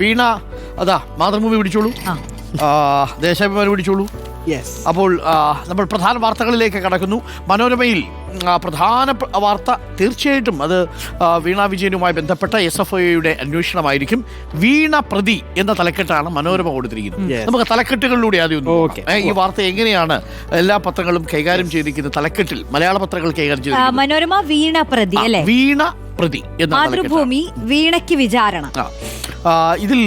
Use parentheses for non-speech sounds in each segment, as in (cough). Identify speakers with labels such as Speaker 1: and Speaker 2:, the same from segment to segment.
Speaker 1: വീണ അതാ മാതൃഭൂമി പിടിച്ചോളൂ. ദേശാഭിമാനി പിടിച്ചോളൂ. അപ്പോൾ നമ്മൾ പ്രധാന വാർത്തകളിലേക്ക് കടക്കുന്നു. മനോരമയിൽ പ്രധാന വാർത്ത തീർച്ചയായിട്ടും അത് വീണ വിജയനുമായി ബന്ധപ്പെട്ട എസ് എഫ് ഐയുടെ അന്വേഷണമായിരിക്കും. വീണ പ്രതി എന്ന തലക്കെട്ടാണ് മനോരമ കൊടുത്തിരിക്കുന്നത്. നമുക്ക് തലക്കെട്ടുകളിലൂടെ ആദ്യം ഈ വാർത്ത എങ്ങനെയാണ് എല്ലാ പത്രങ്ങളും കൈകാര്യം ചെയ്തിരിക്കുന്നത് തലക്കെട്ടിൽ മലയാള പത്രങ്ങൾ കൈകാര്യം ചെയ്തിരിക്കുന്നത്?
Speaker 2: മനോരമ വീണ പ്രതി അല്ലേ?
Speaker 1: വീണ പ്രതി എന്ന.
Speaker 2: മാതൃഭൂമി വീണയ്ക്ക് വിചാരണ.
Speaker 1: ഇതിൽ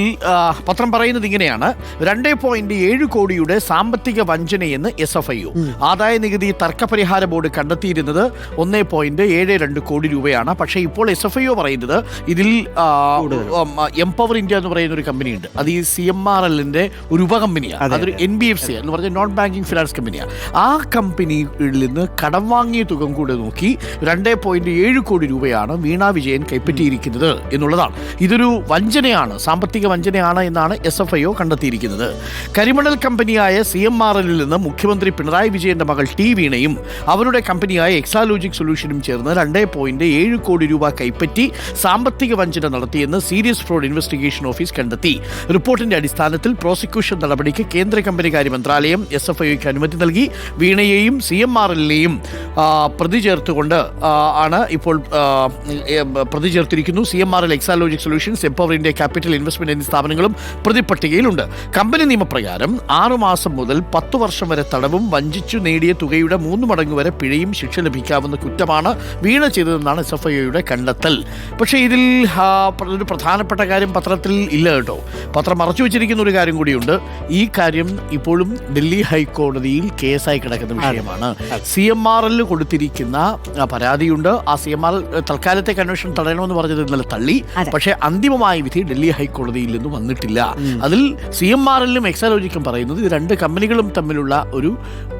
Speaker 1: പത്രം പറയുന്നത് ഇങ്ങനെയാണ്. രണ്ട് പോയിന്റ് ഏഴ് കോടിയുടെ സാമ്പത്തിക വഞ്ചനയെന്ന് എസ് എഫ് ഐ ഒ. ആദായ നികുതി തർക്കപരിഹാര ബോർഡ് കണ്ടെത്തിയിരുന്നത് ഒന്നേ പോയിന്റ് ഏഴ് രണ്ട് കോടി രൂപയാണ്. പക്ഷേ ഇപ്പോൾ എസ് എഫ് ഐ ഒ പറയുന്നത് ഇതിൽ എംപവർ ഇന്ത്യ എന്ന് പറയുന്ന ഒരു കമ്പനിയുണ്ട്. അത് ഈ സി എം ആർ എല്ലിന്റെ ഒരു ഉപകമ്പനിയാണ്. അതൊരു എൻ ബി എഫ് സി എന്ന് പറഞ്ഞ നോൺ ബാങ്കിങ് ഫിനാൻസ് കമ്പനിയാണ് ആ കമ്പനിയിൽ നിന്ന് കടം വാങ്ങിയ തുക കൂടെ നോക്കി രണ്ട് പോയിന്റ് ഏഴ് കോടി രൂപയാണ് വീണ വിജയൻ കൈപ്പറ്റിയിരിക്കുന്നത് എന്നുള്ളതാണ്. ഇതൊരു വഞ്ചനയാണ് സാമ്പത്തിക വഞ്ചനയാണ് എന്നാണ് എസ് എഫ് ഐ ഒ കണ്ടെത്തിയിരിക്കുന്നത്. കരിമണൽ കമ്പനിയായ സി എം ആർ എല്ലിൽ നിന്ന് മുഖ്യമന്ത്രി പിണറായി വിജയന്റെ മകൾ ടി വീണയും അവരുടെ കമ്പനിയായ എക്സാലോജിക് സൊല്യൂഷനും ചേർന്ന് രണ്ട് പോയിന്റ് ഏഴ് കോടി രൂപ കൈപ്പറ്റി സാമ്പത്തിക വഞ്ചന നടത്തിയെന്ന് സീരിയസ് ഫ്രോഡ് ഇൻവെസ്റ്റിഗേഷൻ ഓഫീസ് കണ്ടെത്തി. റിപ്പോർട്ടിന്റെ അടിസ്ഥാനത്തിൽ പ്രോസിക്യൂഷൻ നടപടിക്ക് കേന്ദ്ര കമ്പനികാര്യ മന്ത്രാലയം എസ് എഫ് ഐക്ക് അനുമതി നൽകി. വീണയെയും സി എം ആർ എല്ലിനെയും പ്രതി ചേർത്തുകൊണ്ട് ആണ് ഇപ്പോൾ പ്രതി ചേർത്തിരിക്കുന്നു C M R L Exalogic Solutions Empower India Capital Investment എന്നീ സ്ഥാപനങ്ങളും പ്രതിപട്ടികയിലുണ്ട്. കമ്പനി നിയമപ്രകാരം ആറുമാസം മുതൽ പത്തു വർഷം വരെ തടവും വഞ്ചിച്ചു നേടിയ തുകയുടെ മൂന്ന് മടങ്ങ് വരെ പിഴയും ശിക്ഷ ലഭിക്കാവുന്ന കുറ്റമാണ് വീണ ചെയ്തതെന്നാണ് എസ് എഫ് ഐയുടെ കണ്ടെത്തൽ. പക്ഷേ ഇതിൽ ഒരു പ്രധാനപ്പെട്ട കാര്യം പത്രത്തിൽ ഇല്ല കേട്ടോ. പത്രം മറച്ചു വെച്ചിരിക്കുന്ന ഒരു കാര്യം കൂടിയുണ്ട്. ഈ കാര്യം ഇപ്പോഴും ഡൽഹി ഹൈക്കോടതിയിൽ കേസായി കിടക്കുന്ന വിഷയമാണ്. സി എം ആർ എല്ലിൽ കൊടുത്തിരിക്കുന്ന പരാതിയുണ്ട്. ആ സി എം ആർ തൽക്കാലത്തെ അന്വേഷണം തടയണമെന്ന് പറഞ്ഞത് ഇന്നലെ തള്ളി. പക്ഷേ അന്തിമമായ വിധി ഡൽഹി ഹൈക്കോടതിയിൽ നിന്ന് വന്നിട്ടില്ല. അതിൽ സി എം ആർ എല്ലും എക്സാലോജിക്കും പറയുന്നത് ഇത് രണ്ട് കമ്പനികളും തമ്മിലുള്ള ഒരു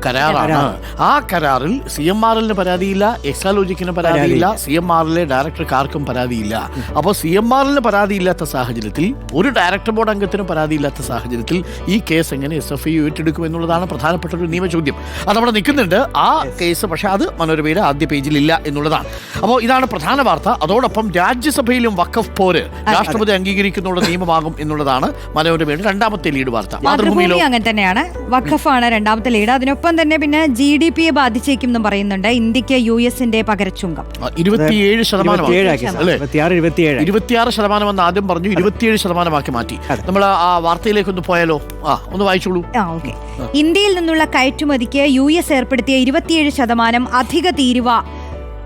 Speaker 1: കരാറാണ്. ആ കരാറിൽ സി എം ആർ എല്ലിന് പരാതിയില്ല എക്സാലോജിക്കിന് പരാതിയില്ല സി എം ആറിലെ ഡയറക്ടർക്കാർക്കും പരാതിയില്ല. അപ്പോൾ സി എം ആറിന് പരാതിയില്ലാത്ത സാഹചര്യത്തിൽ ഒരു ഡയറക്ടർ ബോർഡ് അംഗത്തിന് പരാതിയില്ലാത്ത സാഹചര്യത്തിൽ ഈ കേസ് എങ്ങനെ എസ് എഫ് ഐ ഏറ്റെടുക്കും എന്നുള്ളതാണ് പ്രധാനപ്പെട്ട ഒരു നിയമ ചോദ്യം. അത് അവിടെ നിൽക്കുന്നുണ്ട്. ആ കേസ് പക്ഷെ അത് മനോരമയുടെ ആദ്യ പേജിൽ ഇല്ല എന്നുള്ളതാണ്. അപ്പോൾ ഇതാണ് പ്രധാന വാർത്ത. അതോടൊപ്പം രാജ്യസഭയിലും വക്കഫ് പോര് രാഷ്ട്രപതി അംഗീകരിക്കുന്നുള്ള നിയമമാകും എന്നുള്ളതാണ് മനോരമയുടെ രണ്ടാമത്തെ ലീഡ് വാർത്ത. മാതൃഭൂമിയിലോ
Speaker 2: അങ്ങനെ തന്നെയാണ്. വഖഫാണ് രണ്ടാമത്തെ ലീഡ്. അതിനൊപ്പം തന്നെ പിന്നെ ജി ഡി പിയെ ബാധിച്ചേക്കും എന്നും പറയുന്നുണ്ട്. ഇന്ത്യയ്ക്ക് യു എസിന്റെ പകരച്ചുങ്കം
Speaker 1: ഇരുപത്തിയേഴ്
Speaker 3: ഇരുപത്തിയാറ്
Speaker 1: ശതമാനം എന്ന് ആദ്യം പറഞ്ഞു ഇരുപത്തിയേഴ് ശതമാനമാക്കി മാറ്റി. നമ്മൾ ആ വാർത്തയിലേക്ക് ഒന്ന് പോയാലോ? ആ ഒന്ന് വായിച്ചോളൂ.
Speaker 2: ആ ഓക്കെ. ഇന്ത്യയിൽ നിന്നുള്ള കയറ്റുമതിക്ക് യു എസ് ഏർപ്പെടുത്തിയ ഇരുപത്തിയേഴ് ശതമാനം അധിക തീരുവ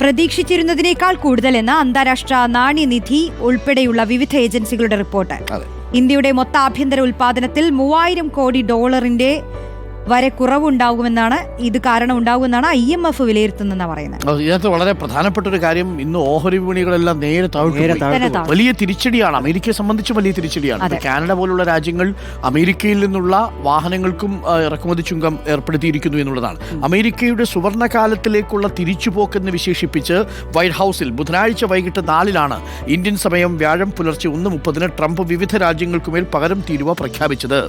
Speaker 2: പ്രതീക്ഷിച്ചിരുന്നതിനേക്കാൾ കൂടുതലെന്ന് അന്താരാഷ്ട്ര നാണ്യനിധി ഉൾപ്പെടെയുള്ള വിവിധ ഏജൻസികളുടെ റിപ്പോർട്ട്.
Speaker 1: അതെ.
Speaker 2: ഇന്ത്യയുടെ മൊത്ത ആഭ്യന്തര ഉൽപാദനത്തിൽ മൂവായിരം കോടി ഡോളറിന്റെ വരെ കുറവുണ്ടാകുമെന്നാണ് ഇത് കാരണം ഉണ്ടാകുമെന്നാണ് ഐ എം എഫ് വിലയിരുത്തുന്നതെന്നാണ് പറയുന്നത്.
Speaker 1: ഇതിനകത്ത് വളരെ പ്രധാനപ്പെട്ട ഒരു കാര്യം ഇന്ന് ഓഹരി വിപണികളെല്ലാം നേരെ താഴ്ത്തു. വലിയ തിരിച്ചടിയാണ്. അമേരിക്കയെ സംബന്ധിച്ച് വലിയ തിരിച്ചടിയാണ്. കാനഡ പോലുള്ള രാജ്യങ്ങൾ അമേരിക്കയിൽ നിന്നുള്ള വാഹനങ്ങൾക്കും ഇറക്കുമതി ചുങ്കം ഏർപ്പെടുത്തിയിരിക്കുന്നു എന്നുള്ളതാണ്. അമേരിക്കയുടെ സുവർണകാലത്തിലേക്കുള്ള തിരിച്ചുപോക്കെന്ന് വിശേഷിപ്പിച്ച് വൈറ്റ് ഹൗസിൽ ബുധനാഴ്ച വൈകിട്ട് നാലിലാണ് ഇന്ത്യൻ സമയം വ്യാഴം പുലർച്ചെ ഒന്ന് മുപ്പതിന് ട്രംപ് വിവിധ രാജ്യങ്ങൾക്കുമേൽ പകരം തീരുവ പ്രഖ്യാപിച്ചത്.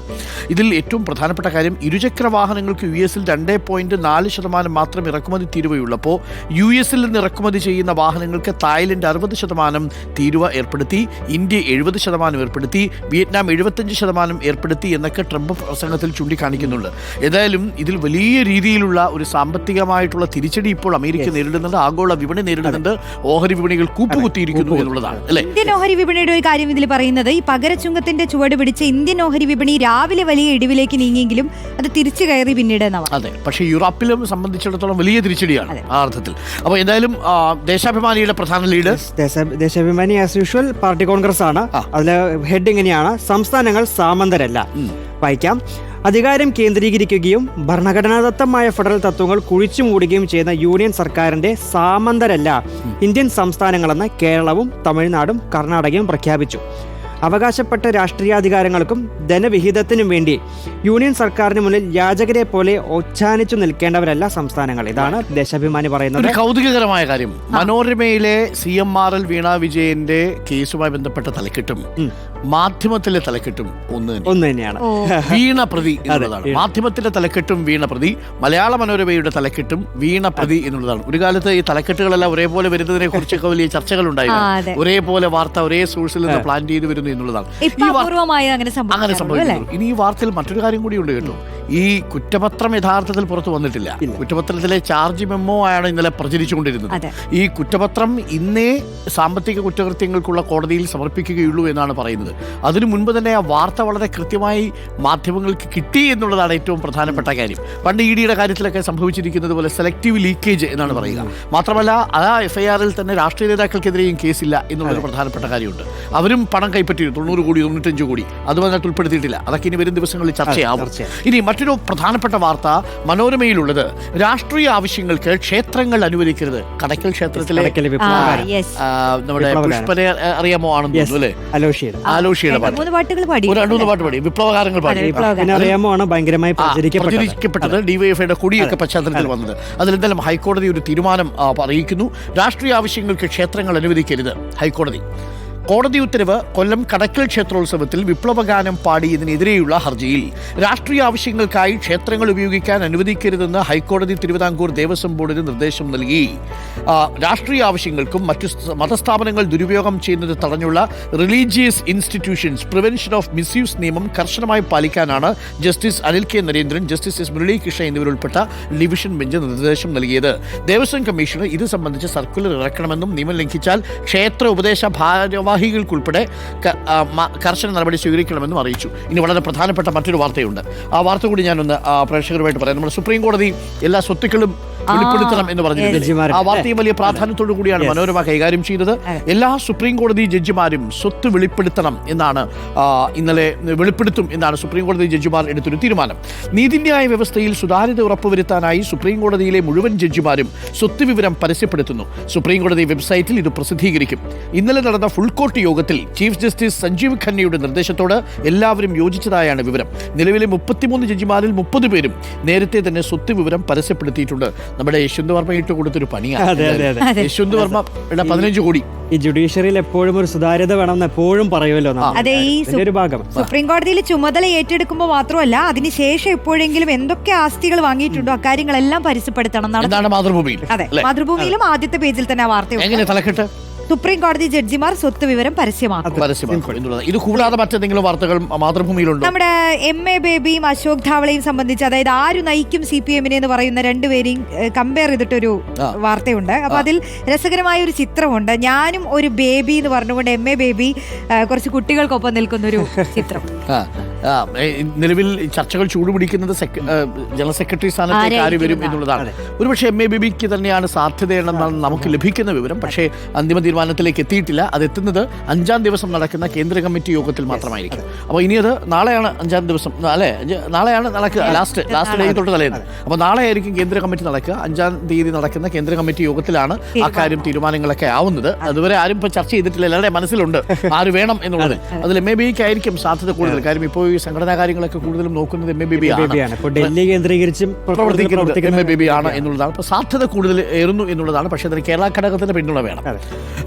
Speaker 1: ഇതിൽ ഏറ്റവും പ്രധാനപ്പെട്ട കാര്യം ഇരുചക്ര വാഹനങ്ങൾക്ക് യു എസിൽ രണ്ട് പോയിന്റ് നാല് ശതമാനം മാത്രം ഇറക്കുമതി തീരുവയുള്ളപ്പോൾ യു എസിൽ നിന്ന് ഇറക്കുമതി ചെയ്യുന്ന വാഹനങ്ങൾക്ക് തായ്ലൻഡ് അറുപത് ശതമാനം തീരുവ ഏർപ്പെടുത്തി ഇന്ത്യ എഴുപത് ശതമാനം ഏർപ്പെടുത്തി വിയറ്റ്നാം എഴുപത്തഞ്ച് ശതമാനം ഏർപ്പെടുത്തി എന്നൊക്കെ ട്രംപ് പ്രസംഗത്തിൽ ചൂണ്ടിക്കാണിക്കുന്നുണ്ട്. ഏതായാലും ഇതിൽ വലിയ രീതിയിലുള്ള ഒരു സാമ്പത്തികമായിട്ടുള്ള തിരിച്ചടി ഇപ്പോൾ അമേരിക്ക നേരിടുന്നുണ്ട് ആഗോള വിപണി നേരിടുന്നുണ്ട് ഓഹരി വിപണികൾ കൂപ്പുകുത്തിയിരിക്കുന്നു എന്നുള്ളതാണ് അല്ലേ?
Speaker 2: ഇന്ത്യൻ ഓഹരി വിപണിയുടെ ഒരു കാര്യം ഇതിൽ പറയുന്നത് ഈ പകരച്ചുങ്കത്തിന്റെ ചുവട് പിടിച്ച് ഇന്ത്യൻ ഓഹരി വിപണി രാവിലെ വലിയ ഇടിവിലേക്ക് നീങ്ങിയെങ്കിലും അത് തിരിച്ചു കയറി പിന്നീട്.
Speaker 1: അതെ പക്ഷേ യൂറോപ്പിലും സംബന്ധിച്ചിടത്തോളം വലിയ തിരിച്ചടിയാണ്. ആ അർത്ഥത്തിൽ. അപ്പോൾ എന്തായാലും ദേശാഭിമാനിയുടെ പ്രധാന ലീഡ്
Speaker 3: ദേശ- Deshabhimani as usual party congress ആണ്. അതിലെ ഹെഡ് ഇങ്ങനെയാണ്. സംസ്ഥാനങ്ങൾ സാമന്തരല്ല. വായിക്കാം. അധികാരം കേന്ദ്രീകരിക്കുകയും ഭരണഘടനാദത്തമായ ഫെഡറൽ തത്വങ്ങൾ കുഴിച്ചു മൂടുകയും ചെയ്യുന്ന യൂണിയൻ സർക്കാരിന്റെ സാമന്തരല്ല ഇന്ത്യൻ സംസ്ഥാനങ്ങളെന്ന് കേരളവും തമിഴ്നാടും കർണാടകയും പ്രഖ്യാപിച്ചു. അവകാശപ്പെട്ട രാഷ്ട്രീയാധികാരങ്ങൾക്കും ധനവിഹിതത്തിനും വേണ്ടി യൂണിയൻ സർക്കാരിന് മുന്നിൽ യാചകരെ പോലെ ഒച്ചാനിച്ചു നിൽക്കേണ്ടവരല്ല സംസ്ഥാനങ്ങൾ. ഇതാണ് ദേശാഭിമാനി പറയുന്നത്.
Speaker 1: കൗതുകകരമായ കാര്യം. മനോരമയിലെ C M R L Veena വിജയന്റെ കേസുമായി ബന്ധപ്പെട്ട തലക്കെട്ടും. മാധ്യമത്തിലെ തലക്കെട്ടും ഒന്ന് തന്നെ
Speaker 3: ഒന്ന് തന്നെയാണ്.
Speaker 2: ഓ.
Speaker 1: വീണ പ്രതി എന്നുള്ളതാണ്.
Speaker 3: മാധ്യമത്തിലെ
Speaker 1: മാധ്യമത്തിന്റെ തലക്കെട്ടും വീണ പ്രതി മലയാള മനോരമയുടെ തലക്കെട്ടും വീണ പ്രതി എന്നുള്ളതാണ്. ഒരു കാലത്ത് ഈ തലക്കെട്ടുകളെല്ലാം ഒരേപോലെ വരുന്നതിനെ കുറിച്ചൊക്കെ വലിയ ചർച്ചകൾ ഉണ്ടായിരുന്നു ഒരേപോലെ വാർത്ത ഒരേ സോഴ്സിൽ നിന്ന് പ്ലാൻ ചെയ്ത് വരുന്നു എന്നുള്ളതാണ്.
Speaker 2: അങ്ങനെ
Speaker 1: സംഭവിക്കുന്നു ഇനി ഈ വാർത്തയിൽ മറ്റൊരു കാര്യം കൂടി ഉണ്ട് കേട്ടോ. ഈ കുറ്റപത്രം യഥാർത്ഥത്തിൽ പുറത്തു വന്നിട്ടില്ല. കുറ്റപത്രത്തിലെ ചാർജ് മെമ്മോ ആണ് ഇന്നലെ പ്രചരിച്ചുകൊണ്ടിരുന്നത്. ഈ കുറ്റപത്രം ഇന്നേ സാമ്പത്തിക കുറ്റകൃത്യങ്ങൾക്കുള്ള കോടതിയിൽ സമർപ്പിക്കുകയുള്ളൂ എന്നാണ് പറയുന്നത്. അതിനു മുൻപ് തന്നെ ആ വാർത്ത വളരെ കൃത്യമായി മാധ്യമങ്ങൾക്ക് കിട്ടി എന്നുള്ളതാണ് ഏറ്റവും പ്രധാനപ്പെട്ട കാര്യം. പണ്ട് ഇ ഡിയുടെ കാര്യത്തിലൊക്കെ സംഭവിച്ചിരിക്കുന്നത് പോലെ സെലക്റ്റീവ് ലീക്കേജ് എന്നാണ് പറയുക. മാത്രമല്ല ആ എഫ് ഐ ആറിൽ തന്നെ രാഷ്ട്രീയ നേതാക്കൾക്കെതിരെയും കേസില്ല എന്നുള്ളൊരു പ്രധാനപ്പെട്ട കാര്യമുണ്ട്. അവരും പണം കൈപ്പറ്റി തൊണ്ണൂറ് കോടി തൊണ്ണൂറ്റഞ്ച് കോടി. അത് വന്നിട്ട് ഉൾപ്പെടുത്തിയിട്ടില്ല. അതൊക്കെ ഇനി വരും ദിവസങ്ങളിൽ ചർച്ചയാവും. ഇനി മറ്റൊരു പ്രധാനപ്പെട്ട വാർത്ത മനോരമയിലുള്ളത്. രാഷ്ട്രീയ ആവശ്യങ്ങൾക്ക് ക്ഷേത്രങ്ങൾ അനുവദിക്കരുത്. കടക്കൽ ക്ഷേത്രത്തിലെ നമ്മുടെ. പുഷ്പനെ അറിയാമോ ആണെന്ന് തോന്നുന്നു അല്ലേ?
Speaker 3: അലോഷിയുടെ
Speaker 1: ആലോഷിയുടെ പാട്ട്.
Speaker 2: മൂന്ന് പാട്ടുകൾ പാടി.
Speaker 1: ഒരു രണ്ടു മൂന്ന് പാട്ട് പാടി. വിപ്ലവകാരങ്ങൾ പാടി.
Speaker 3: പിന്നെ അറിയാമോ ആണ് ഭയങ്കരമായി പ്രചരിക്കപ്പെട്ടത്.
Speaker 1: ഡിവൈഎഫ്ഐയുടെ കൊടിയൊക്കെ പശ്ചാത്തലത്തിൽ വന്നത്. അതിലെന്തായാലും ഹൈക്കോടതി ഒരു തീരുമാനം അറിയിക്കുന്നു. രാഷ്ട്രീയ ആവശ്യങ്ങൾക്ക് ക്ഷേത്രങ്ങൾ അനുവദിക്കരുത്. ഹൈക്കോടതി. കോടതി ഉത്തരവ് കൊല്ലം കടക്കൽ ക്ഷേത്രോത്സവത്തിൽ വിപ്ലവഗാനം പാടിയതിനെതിരെയുള്ള ഹർജിയിൽ. രാഷ്ട്രീയ ആവശ്യങ്ങൾക്കായി ക്ഷേത്രങ്ങൾ ഉപയോഗിക്കാൻ അനുവദിക്കരുതെന്ന് ഹൈക്കോടതി തിരുവിതാംകൂർ ദേവസ്വം ബോർഡിന് നിർദ്ദേശം നൽകി. രാഷ്ട്രീയ ആവശ്യങ്ങൾക്കും മറ്റു മതസ്ഥാപനങ്ങൾ ദുരുപയോഗം ചെയ്യുന്നത് തടഞ്ഞുള്ള religious institutions prevention of misuse നിയമം കർശനമായി പാലിക്കാനാണ് justice Anil K Narendran justice S Muralikrishna എന്നിവരുൾപ്പെട്ട division bench നിർദ്ദേശം നൽകിയത്. ദേവസ്വം കമ്മീഷന് ഇത് സംബന്ധിച്ച് സർക്കുലർ ഇറക്കണമെന്നും നിയമം ലംഘിച്ചാൽ ക്ഷേത്ര ഉപദേശ ഭാരവാഹികൾക്കുൾപ്പെടെ കർശന നടപടി സ്വീകരിക്കണമെന്നും അറിയിച്ചു. ഇനി വളരെ പ്രധാനപ്പെട്ട മറ്റൊരു വാർത്തയുണ്ട്. ആ വാർത്ത കൂടി ഞാനൊന്ന് പ്രേക്ഷകരുമായിട്ട് പറയാം. നമ്മുടെ സുപ്രീം കോടതി എല്ലാ സ്വത്തുക്കളും വെളിപ്പെടുത്തണം എന്ന്
Speaker 3: ജഡ്ജിമാരുടെ,
Speaker 1: ആ വാർത്തയും വലിയ പ്രാധാന്യത്തോടു കൂടിയാണ് മനോരമ കൈകാര്യം ചെയ്തത്. എല്ലാ സുപ്രീം കോടതി ജഡ്ജിമാരും സ്വത്ത് വെളിപ്പെടുത്തണം എന്നാണ് ഇന്നലെ വെളിപ്പെടുത്തും എന്നാണ് സുപ്രീം കോടതി ജഡ്ജിമാർ എടുത്തൊരു തീരുമാനം. നീതിന്യായ വ്യവസ്ഥയിൽ സുതാര്യത ഉറപ്പുവരുത്താനായി സുപ്രീം കോടതിയിലെ മുഴുവൻ ജഡ്ജിമാരും സ്വത്ത് വിവരം പരസ്യപ്പെടുത്തുന്നു. സുപ്രീം കോടതി വെബ്സൈറ്റിൽ ഇത് പ്രസിദ്ധീകരിക്കും. ഇന്നലെ നടന്ന ഫുൾ കോർട്ട് യോഗത്തിൽ ചീഫ് ജസ്റ്റിസ് സഞ്ജീവ് ഖന്നയുടെ നിർദ്ദേശത്തോട് എല്ലാവരും യോജിച്ചതായാണ് വിവരം. നിലവിലെ മുപ്പത്തിമൂന്ന് ജഡ്ജിമാരിൽ മുപ്പത് പേരും നേരത്തെ തന്നെ സ്വത്ത് വിവരം പരസ്യപ്പെടുത്തിയിട്ടുണ്ട്. നമ്മുടെ യശ്വന്ത് വർമ്മ ഇട്ട് കൊടുത്തൊരു പണിയാണ്.
Speaker 3: അതെ, അതെ, അതെ.
Speaker 1: യശ്വന്ത് വർമ്മ പതിനഞ്ച് കോടി.
Speaker 3: ഈ ജുഡീഷ്യറിയിൽ എപ്പോഴും ഒരു സുതാര്യത വേണമെന്ന് എപ്പോഴും പറയുമല്ലോ നമ്മൾ.
Speaker 2: അതെ, ഈ
Speaker 3: ഒരു ഭാഗം.
Speaker 2: സുപ്രീം കോടതിയിൽ ചുമതല ഏറ്റെടുക്കുമ്പോൾ മാത്രമല്ല അതിനുശേഷം എപ്പോഴെങ്കിലും എന്തൊക്കെ ആസ്തികൾ വാങ്ങിയിട്ടുണ്ടോ അക്കാര്യങ്ങളെല്ലാം പരസ്യപ്പെടുത്തണം എന്നാണ്
Speaker 1: മാതൃഭൂമിയിൽ?
Speaker 2: അതെ മാതൃഭൂമിയിലും ആദ്യത്തെ പേജിൽ തന്നെ ആ വാർത്തയുണ്ട്
Speaker 1: എങ്ങനെ തലക്കെട്ട്?
Speaker 2: സുപ്രീം കോടതി ജഡ്ജിമാർ സ്വത്ത് വിവരം പരസ്യമാക്കും.
Speaker 1: ഇത് കൂടാതെ മറ്റെന്തെങ്കിലും വാർത്തകൾ മാതൃഭൂമിയിലുണ്ടോ?
Speaker 2: നമ്മുടെ എം. എ. ബേബിയും അശോക് ധാവളയും സംബന്ധിച്ച് അതായത് ആര് നയിക്കും സി പി എമ്മിനെ എന്ന് പറയുന്ന രണ്ടുപേരെയും കമ്പയർ ചെയ്തിട്ടൊരു വാർത്തയുണ്ട്. അപ്പൊ അതിൽ രസകരമായ ഒരു ചിത്രമുണ്ട്. ഞാനും ഒരു ബേബി എന്ന് പറഞ്ഞുകൊണ്ട് എം. എ. ബേബി കുറച്ച് കുട്ടികൾക്കൊപ്പം നിൽക്കുന്ന ഒരു ചിത്രം
Speaker 1: നിലവിൽ ചർച്ചകൾ ചൂടുപിടിക്കുന്നത് ജനറൽ സെക്രട്ടറി സ്ഥാനത്തേക്ക് ആര് വരും എന്നുള്ളതാണ്. ഒരുപക്ഷെ എം എ ബിബിക്ക് തന്നെയാണ് സാധ്യതയെന്നാണ് നമുക്ക് ലഭിക്കുന്ന വിവരം. പക്ഷേ അന്തിമ തീരുമാനത്തിലേക്ക് എത്തിയിട്ടില്ല. അത് എത്തുന്നത് അഞ്ചാം ദിവസം നടക്കുന്ന കേന്ദ്ര കമ്മിറ്റി യോഗത്തിൽ മാത്രമായിരിക്കും. അപ്പോൾ ഇനി അത് നാളെയാണ് അഞ്ചാം ദിവസം. അല്ലേ? നാളെയാണ് നടക്കുക. ലാസ്റ്റ് ലാസ്റ്റ് ഡേ തൊട്ട് തലേന്ന്. അപ്പോൾ നാളെ ആയിരിക്കും കേന്ദ്ര കമ്മിറ്റി നടക്കുക. അഞ്ചാം തീയതി നടക്കുന്ന കേന്ദ്ര കമ്മിറ്റി യോഗത്തിലാണ് ആ അക്കാര്യം തീരുമാനങ്ങളൊക്കെ ആവുന്നത്. അതുവരെ ആരും ഇപ്പോൾ ചർച്ച ചെയ്തിട്ടില്ല. എല്ലാവരുടെ മനസ്സിലുണ്ട്. (laughs) ആര് വേണം എന്നുള്ളത്. അതിൽ എം എ ബിക്കായിരിക്കും സാധ്യത കൂടുതൽ. കാര്യം ഇപ്പോൾ ഈ സംഘടനാ കാര്യങ്ങളൊക്കെ കൂടുതലും നോക്കുന്നത് എം എ ബി ആണ്.
Speaker 3: ബേബിയാണ് ഡൽഹി കേന്ദ്രീകരിച്ചും
Speaker 1: പ്രവർത്തിക്കുന്നത് എം എ ബി ആണ് എന്നുള്ളതാണ്. അപ്പോൾ സാധ്യത കൂടുതൽ ഏറുന്നു എന്നുള്ളതാണ്. പക്ഷേ അതിന് കേരള ഘടകത്തിന്റെ പിന്തുണ വേണം.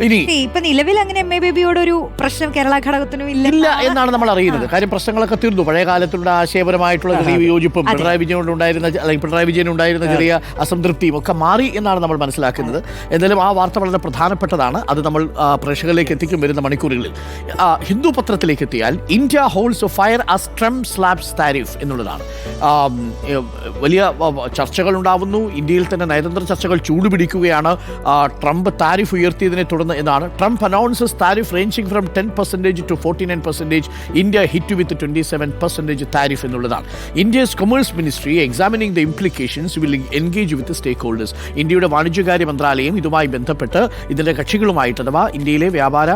Speaker 1: ഇനി
Speaker 2: ഇപ്പൊ നിലവിൽ അങ്ങനെ എം എ ബേബിയോട് ഒരു പ്രശ്നം കേരള ഘടകത്തിനും
Speaker 1: ഇല്ല
Speaker 2: ഇല്ല
Speaker 1: എന്നാണ് നമ്മൾ അറിയുന്നത്. കാര്യം പ്രശ്നങ്ങളൊക്കെ തീർന്നു. പഴയ കാലത്തുള്ള ആശയപരമായിട്ടുള്ള ചെറിയ വിയോജിപ്പും പിണറായി വിജയനോട് ഉണ്ടായിരുന്ന അല്ലെങ്കിൽ പിണറായി വിജയൻ ഉണ്ടായിരുന്ന ചെറിയ അസംതൃപ്തിയും ഒക്കെ മാറി എന്നാണ് നമ്മൾ മനസ്സിലാക്കുന്നത്. എന്തായാലും ആ വാർത്ത വളരെ പ്രധാനപ്പെട്ടതാണ്. അത് നമ്മൾ പ്രേക്ഷകരിലേക്ക് എത്തിക്കും വരുന്ന മണിക്കൂറുകളിൽ. ഹിന്ദു പത്രത്തിലേക്ക് എത്തിയാൽ India holds fire as Trump slabs tariff എന്നുള്ളതാണ്. വലിയ ചർച്ചകൾ ഉണ്ടാവുന്നു ഇന്ത്യയിൽ തന്നെ നയതന്ത്ര ചർച്ചകൾ ചൂടുപിടിക്കുകയാണ്. ട്രംപ് താരിഫ് ഉയർത്തിയതിനെ തുടർന്ന് എന്നാണ്. Trump announces tariff ranging from ten percentage to forty nine percentage India hit with twenty seven percentage tariff എന്നുള്ളതാണ്. India's commerce ministry examining the implications will engage with stakeholders ഇന്ത്യയുടെ വാണിജ്യകാര്യ മന്ത്രാലയം ഇതുമായി ബന്ധപ്പെട്ട് ഇതിന്റെ കക്ഷികളുമായിട്ട് അഥവാ ഇന്ത്യയിലെ വ്യാപാര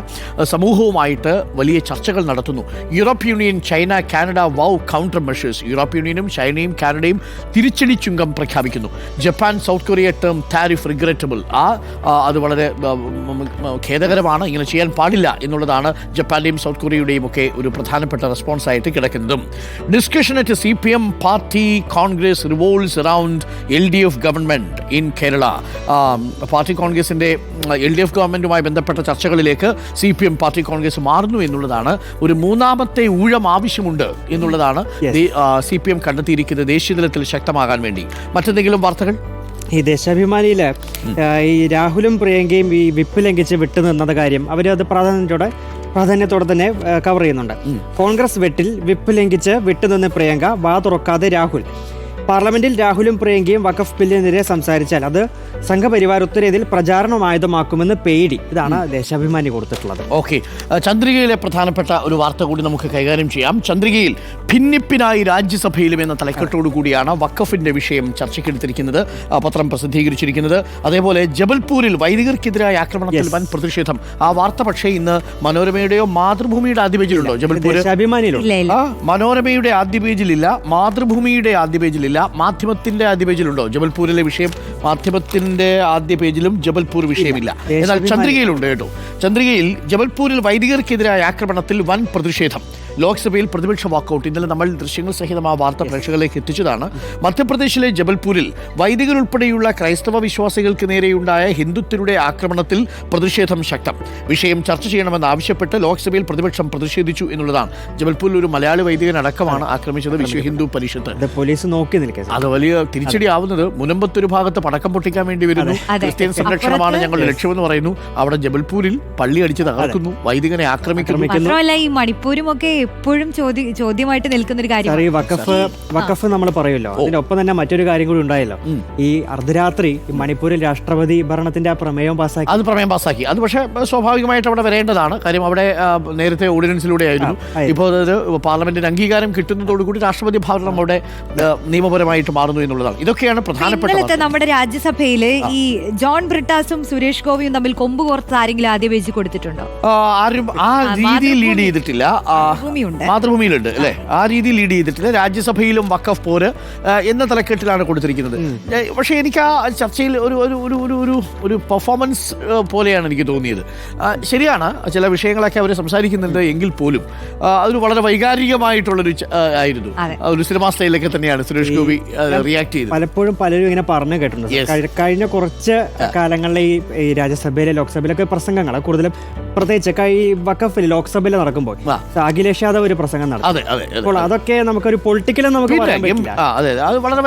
Speaker 1: സമൂഹവുമായിട്ട് വലിയ ചർച്ചകൾ നടത്തുന്നു. European Union China Canada vow countermeasures European യൂണിയനും ചൈനയും കാനഡയും തിരിച്ചടി ചുങ്കം പ്രഖ്യാപിക്കുന്നു. Japan South Korea term tariff regrettable ആ അത് വളരെ ഖേദകരമാണ്. ഇങ്ങനെ ചെയ്യാൻ പാടില്ല എന്നുള്ളതാണ് ജപ്പാന്റെയും സൗത്ത് കൊറിയയുടെയും ഒക്കെ ഒരു പ്രധാനപ്പെട്ട റെസ്പോൺസ് ആയിട്ട് കിടക്കുന്നതും. Discussion at C P M party congress revolves around L D F government in Kerala party കോൺഗ്രസിന്റെ എൽ ഡി എഫ് ഗവൺമെന്റുമായി ബന്ധപ്പെട്ട ചർച്ചകളിലേക്ക് C P M party congress മാറുന്നു എന്നുള്ളതാണ് ഒരു മൂന്നാമത്തെ ഊഴം ആവശ്യമുണ്ട് എന്നുള്ളതാണ്
Speaker 3: Yes.
Speaker 1: സി പി എം കണ്ടെത്തിയിരിക്കുന്നത് ദേശീയ തലത്തിൽ ശക്തമാകാൻ വേണ്ടി. മറ്റെന്തെങ്കിലും വാർത്തകൾ?
Speaker 3: ഈ ദേശാഭിമാനിയിൽ ഈ രാഹുലും പ്രിയങ്കയും ഈ വിപ്പ് ലംഘിച്ച് വിട്ടു നിന്നത് കാര്യം അവരത് പ്രാധാന്യത്തോടെ പ്രാധാന്യത്തോടെ തന്നെ കവർ ചെയ്യുന്നുണ്ട്. കോൺഗ്രസ് വെട്ടിൽ വിപ്പ് ലംഘിച്ച് വിട്ടുനിന്ന് പ്രിയങ്ക വാ തുറക്കാതെ രാഹുൽ. പാർലമെന്റിൽ രാഹുലും പ്രിയങ്കയും വഖഫ് ബില്ലിനെതിരെ സംസാരിച്ചാൽ അത് സംഘപരിവാർ ഉത്തരേതിൽ പ്രചാരണമായുധമാക്കുമെന്ന് പേടി. ഇതാണ് ദേശാഭിമാനി കൊടുത്തിട്ടുള്ളത്.
Speaker 1: ഓക്കെ. ചന്ദ്രികയിലെ പ്രധാനപ്പെട്ട ഒരു വാർത്ത കൂടി നമുക്ക് കൈകാര്യം ചെയ്യാം. ചന്ദ്രികയിൽ ഭിന്നിപ്പിനായി രാജ്യസഭയിലും എന്ന തലക്കെട്ടോടു കൂടിയാണ് വഖഫിന്റെ വിഷയം ചർച്ചയ്ക്കെടുത്തിരിക്കുന്നത് പത്രം പ്രസിദ്ധീകരിച്ചിരിക്കുന്നത്. അതേപോലെ ജബൽപൂരിൽ വൈദികർക്കെതിരായ ആക്രമണത്തിൽ. വൻ പ്രതിഷേധം. ആ വാർത്ത പക്ഷേ ഇന്ന് മനോരമയുടെയോ മാതൃഭൂമിയുടെ ആദ്യ പേജിലുണ്ടോ ജബൽപൂർ മനോരമയുടെ ആദ്യ പേജിലില്ല മാതൃഭൂമിയുടെ ആദ്യ പേജിലില്ല. മാധ്യമത്തിന്റെ ആദ്യ പേജിലുണ്ടോ? ജബൽപൂരിലെ വിഷയം മാധ്യമത്തിന്റെ ആദ്യ പേജിലും ജബൽപൂർ വിഷയമില്ല. എന്നാൽ ചന്ദ്രികയിലുണ്ട് കേട്ടോ. ചന്ദ്രികയിൽ ജബൽപൂരിൽ വൈദികർക്കെതിരായ ആക്രമണത്തിൽ വൻ പ്രതിഷേധം. ലോക്സഭയിൽ പ്രതിപക്ഷ വാക്കൌട്ട്. ഇന്നലെ നമ്മൾ ദൃശ്യങ്ങൾ സഹിതം ആ വാർത്ത പ്രേക്ഷകരിലേക്ക് എത്തിച്ചതാണ്. മധ്യപ്രദേശിലെ ജബൽപൂരിൽ വൈദികർ ഉൾപ്പെടെയുള്ള ക്രൈസ്തവ വിശ്വാസികൾക്ക് നേരെയുണ്ടായ ഹിന്ദുത്വരുടെ ആക്രമണത്തിൽ പ്രതിഷേധം ശക്തം. വിഷയം ചർച്ച ചെയ്യണമെന്ന് ആവശ്യപ്പെട്ട് ലോക്സഭയിൽ പ്രതിപക്ഷം പ്രതിഷേധിച്ചു എന്നുള്ളതാണ്. ജബൽപൂരിൽ ഒരു മലയാളി വൈദികൻ അടക്കമാണ് ആക്രമിച്ചത് വിശ്വ ഹിന്ദു പരിഷത്ത്
Speaker 3: പോലീസ് നോക്കി നിൽക്കുക
Speaker 1: അത് വലിയ തിരിച്ചടി ആവുന്നത് മുനമ്പത്തൊരു ഭാഗത്ത് പടക്കം പൊട്ടിക്കാൻ വേണ്ടി വരുന്നു. ക്രിസ്ത്യൻ സംരക്ഷണമാണ് ഞങ്ങളുടെ ലക്ഷ്യമെന്ന് പറയുന്നു. അവിടെ ജബൽപൂരിൽ പള്ളി അടിച്ച് തകർക്കുന്നു. വൈദികനെ ആക്രമിക്കുന്നു.
Speaker 2: മാത്രമല്ല ഈ മണിപ്പൂരും ഒക്കെ എപ്പോഴും ചോദ്യമായിട്ട് നിൽക്കുന്ന ഒരു കാര്യം
Speaker 3: ഈ വഖഫ് വഖഫ് നമ്മൾ പറയുമല്ലോ. അതിനൊപ്പം തന്നെ മറ്റൊരു കാര്യം കൂടി ഉണ്ടായല്ലോ. ഈ അർദ്ധരാത്രി ഈ മണിപ്പൂരിൽ രാഷ്ട്രപതി ഭരണത്തിന്റെ ആ പ്രമേയം പാസ്സാക്കി
Speaker 1: അത് പ്രമേയം പാസ്സാക്കി അത് പക്ഷേ സ്വാഭാവികമായിട്ട് അവിടെ വരേണ്ടതാണ്. കാര്യം അവിടെ നേരത്തെ ഓർഡിനൻസിലൂടെ ആയിരുന്നു. ഇപ്പോൾ അത് പാർലമെന്റിന് അംഗീകാരം കിട്ടുന്നതോടുകൂടി രാഷ്ട്രപതി ഭരണം അവിടെ ആ, നിയമപരമായിട്ട് മാറുന്നു എന്നുള്ളതാണ്. ഇതൊക്കെയാണ് പ്രധാനപ്പെട്ട.
Speaker 2: നമ്മുടെ രാജ്യസഭയിൽ ഈ ജോൺ ബ്രിട്ടാസും സുരേഷ് ഗോപിയും തമ്മിൽ കൊമ്പ് കോർത്ത് ആരെങ്കിലും ആദ്യം വെച്ച് കൊടുത്തിട്ടുണ്ടോ?
Speaker 1: ആ, ആരും ആ രീതിയിൽ ലീഡ് ചെയ്തിട്ടില്ല. മാതൃഭൂമിയിലുണ്ട് അല്ലെ? ആ രീതിയിൽ ലീഡ് ചെയ്തിട്ടില്ല. രാജ്യസഭയിലും വക്കഫ് പോര് എന്ന തലക്കെട്ടിലാണ് കൊടുത്തിരിക്കുന്നത്. പക്ഷേ എനിക്ക് ആ ചർച്ചയിൽ ഒരു ഒരു ഒരു ഒരു ഒരു ഒരു പെർഫോമൻസ് പോലെയാണ് എനിക്ക് തോന്നിയത്. ശരിയാണ്. ചില വിഷയങ്ങളൊക്കെ അവർ സംസാരിക്കുന്നുണ്ട് എങ്കിൽ പോലും. അതൊരു വളരെ വൈകാരികമായിട്ടുള്ളൊരു ആയിരുന്നു. ഒരു സിനിമാ സ്റ്റൈലൊക്കെ തന്നെയാണ് സുരേഷ് ഗോപി റിയാക്ട് ചെയ്തു.
Speaker 3: പലപ്പോഴും പലരും ഇങ്ങനെ പറഞ്ഞു കേട്ടിട്ടുണ്ട്. കഴിഞ്ഞ കുറച്ച് കാലങ്ങളിലെ ഈ രാജ്യസഭയിലെ ലോക്സഭയിലൊക്കെ പ്രസംഗങ്ങൾ കൂടുതലും പ്രത്യേകിച്ച് ഈ വക്കഫിൽ ലോക്സഭയിൽ നടക്കുമ്പോൾ. അഖിലേഷ് യാദവ് ഒരു പ്രസംഗം നടക്കും
Speaker 1: അതെ അതെ അതെ
Speaker 3: അപ്പോൾ അതൊക്കെ നമുക്കൊരു പൊളിറ്റിക്കലും നമുക്ക് പറയാൻ പറ്റില്ല.
Speaker 1: അതെ അത്. വളരെ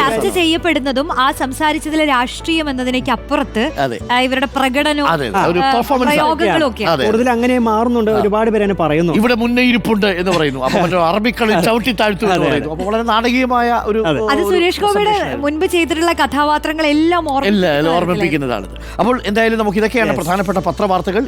Speaker 2: ചർച്ച ചെയ്യപ്പെടുന്നതും ആ സംസാരിച്ചതിലെ രാഷ്ട്രീയം എന്നതിനേക്ക് അപ്പുറത്ത് ഇവരുടെ പ്രകടനവും പ്രയോഗങ്ങളും ഒക്കെ.
Speaker 3: കൂടുതൽ അങ്ങനെ മാറുന്നുണ്ട്. ഒരുപാട് പേര് പറയുന്നു.
Speaker 1: ഇവിടെ മുന്നേരിപ്പുണ്ട് എന്ന് പറയുന്നു. അപ്പൊ മറ്റേ (laughs) അറബിക്കളി ചവിട്ടി താഴ്ത്തു എന്ന് പറയുന്നു. അപ്പൊ വളരെ നാടകീയമായ ഒരു
Speaker 2: അത്. സുരേഷ് ഗോപിയുടെ മുൻപ് ചെയ്തിട്ടുള്ള കഥാപാത്രങ്ങളെല്ലാം
Speaker 1: എല്ലാം ഓർമ്മിപ്പിക്കുന്നതാണ്. അപ്പോൾ എന്തായാലും നമുക്ക് ഇതൊക്കെയാണ് പ്രധാനപ്പെട്ട പത്രവാർത്തകൾ.